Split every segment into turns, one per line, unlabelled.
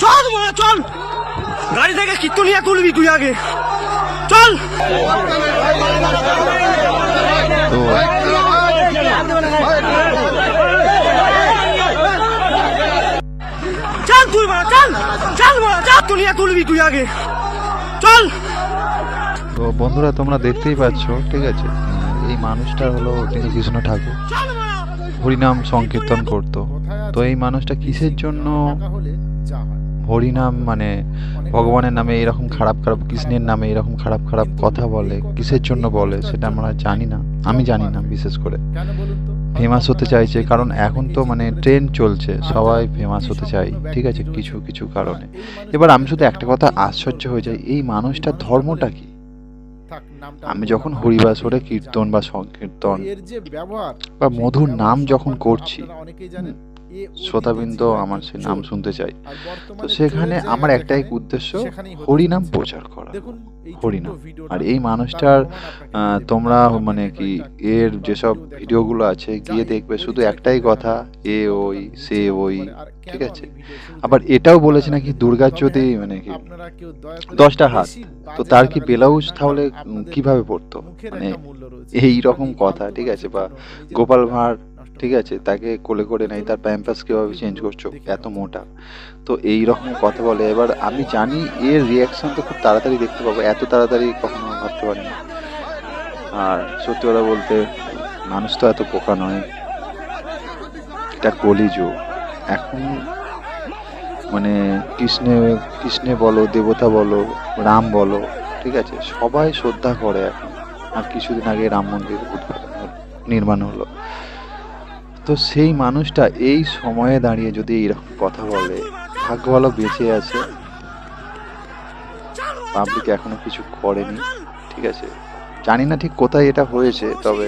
চল বড়া চল। গাড়ি থেকে কীর্তনিয়া তুলবি তুই আগে। চল।
তো
চল তুই বড়া চল। চল বড়া চল। তুলিয়া তুলবি তুই আগে। চল।
তো বন্ধুরা তোমরা দেখতেই পাচ্ছ ঠিক আছে? এই মানুষটা হলো তিনি কৃষ্ণ ঠাকুর। হরিনাম সংকীর্তন করতো। তো এই মানুষটা কিসের জন্য হরিনাম মানে ভগবানের নামে এরকম খারাপ খারাপ, কৃষ্ণের নামে এরকম খারাপ খারাপ কথা বলে, কিসের জন্য বলে সেটা আমরা জানি না। আমি জানি না বিশেষ করে। ফেমাস হতে চাইছে, কারণ এখন তো মানে ট্রেন্ড চলছে, সবাই ফেমাস হতে চাই ঠিক আছে? কিছু কিছু কারণে। এবার আমি শুধু একটা কথা আশ্চর্য হয়ে যাই, এই মানুষটার ধর্মটা কি? আমি যখন হরিবাসরে কীর্তন বা সংকীর্তন
যে ব্যবহার
বা মধুর নাম যখন করছি শ্রোতাবৃন্দ আমার সে নাম শুনতে চাই তো সেখানে আমার একটাই উদ্দেশ্য হরিনাম প্রচার করা। হরিনাম। আর এই মানুষটার তোমরা মানে কি এর যেসব ভিডিওগুলো আছে গিয়ে দেখবে শুধু একটাই কথা এ ওই সে ওই ঠিক আছে? আবার এটাও বলেছে নাকি। দুর্গার যদি মানে কি দশটা হাত। তো তার কি ব্লাউজ তাহলে কীভাবে পড়তো মানে। এই রকম কথা ঠিক আছে? বা গোপাল ভাঁড় ঠিক আছে, তাকে কোলে করে নেই, তার প্যাম্পাস কীভাবে চেঞ্জ করছ? এত মোটা। তো এই রকম কথা বলে। এবার আমি জানি এর রিয়াকশন তো খুব তাড়াতাড়ি দেখতে পাবো। এত তাড়াতাড়ি কখনো ভাবতে পারি না আর সত্যি কথা বলতে, মানুষ তো এত পোকা নয়। এটা কলিযুগ। এখন মানে কৃষ্ণে কৃষ্ণে বলো, দেবতা বলো, রাম বলো, ঠিক আছে, সবাই শ্রদ্ধা করে এখন। আর কিছুদিন আগে রাম মন্দির নির্মাণ হলো। তো সেই মানুষটা এই সময়ে দাঁড়িয়ে যদি এইরকম কথা বলে ভাগ্য ভালো বেঁচে আছে। পাবলিক এখনও কিছু করেনি, ঠিক আছে? জানি না ঠিক কোথায় এটা হয়েছে, তবে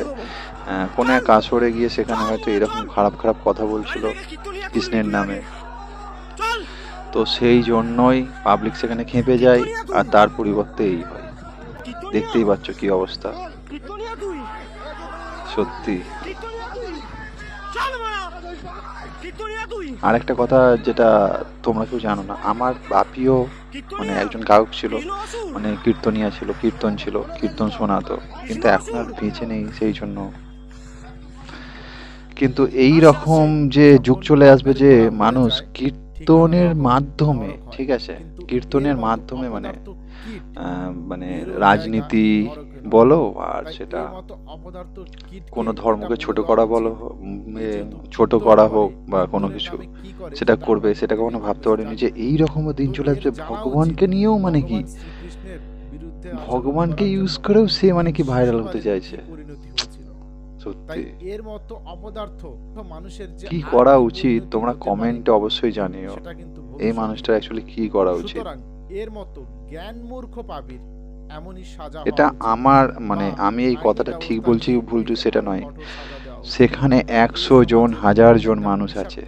কোনো এক আসরে গিয়ে সেখানে হয়তো এরকম খারাপ খারাপ কথা বলছিল কৃষ্ণের নামে। তো সেই জন্যই পাবলিক সেখানে খেপে যায়, আর তার পরিবর্তে এই হয়। দেখতেই পাচ্ছ কি অবস্থা। সত্যি।
কীর্তনিয়া তুই চল বড়া কীর্তনিয়া তুই?
আর একটা কথা যেটা তোমরা কেউ জানো না আমার বাপিও মানে একজন গায়ক ছিল মানে কীর্তনিয়া ছিল কীর্তন ছিল কীর্তন শোনাতো। কিন্তু এখন আর বেঁচে নেই সেই জন্য। কিন্তু এই রকম যে যুগ চলে আসবে যে মানুষ কীর্তনের মাধ্যমে ঠিক আছে? কীর্তনের মাধ্যমে মানে মানে রাজনীতি বলো আর সেটা কোনো ধর্মকে ছোট করা বলো ছোট করা হোক বা কোনো কিছু সেটা করবে সেটা কখনো ভাবতে পারিনি যে এই দিন চলে আসবে ভগবানকে নিয়েও মানে কি ভগবানকে ইউজ করেও সে মানে কি ভাইরাল হতে চাইছে। সত্যি।
এর মতো অপদার্থ মানুষের
কি করা উচিত? তোমরা কমেন্টে অবশ্যই জানিও। এই মানুষটার অ্যাকচুয়ালি কি করা উচিত?
এর মতো জ্ঞান মূর্খ পাবির
এটা। আমার মানে আমি এই কথাটা ঠিক বলছি ভুল টু সেটা নয়। সেখানে একশো জন হাজার জন মানুষ আছে।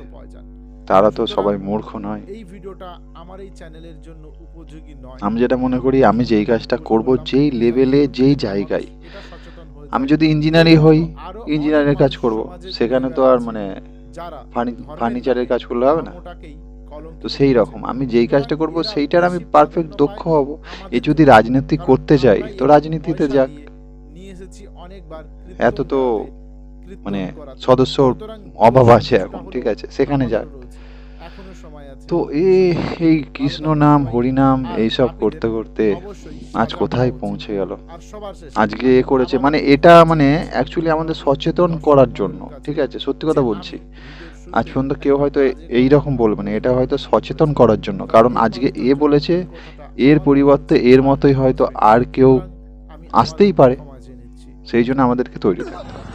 তারা তো সবাই মূর্খ নয়।
এই ভিডিওটা আমার এই চ্যানেলের জন্য উপযোগী নয়।
আমি যেটা মনে করি আমি যেই কাজটা করব যেই লেভেলে যেই জায়গায়। আমি যদি ইঞ্জিনিয়ারিং হই
আরও
ইঞ্জিনিয়ারিং কাজ করব। সেখানে তো আর মানে ফার্নিচারের কাজ করলে হবে না। তো সেই রকম। আমি যেই কাজটা করব সেইটার আমি পারফেক্ট দক্ষ হব। এ যদি রাজনীতি করতে যাই তো রাজনীতিতে যাক।
নিয়ে এসেছি অনেকবার
এত তো মানে। সদস্য অভাব আছে এখন ঠিক আছে সেখানে যাক। তো এই কৃষ্ণ নাম হরিনাম এইসব করতে করতে আজ কোথায় পৌঁছে গেল? আজকে এ করেছে মানে এটা মানে অ্যাকচুয়ালি আমাদের সচেতন করার জন্য ঠিক আছে সত্যি কথা বলছি। আজ পর্যন্ত কেউ হয়তো এই রকম বলবে না। এটা হয়তো সচেতন করার জন্য। কারণ আজকে এ বলেছে, এর পরিবর্তে এর মতোই হয়তো আর কেউ আসতেই পারে। সেই জন্য আমাদেরকে তৈরি করতে হবে।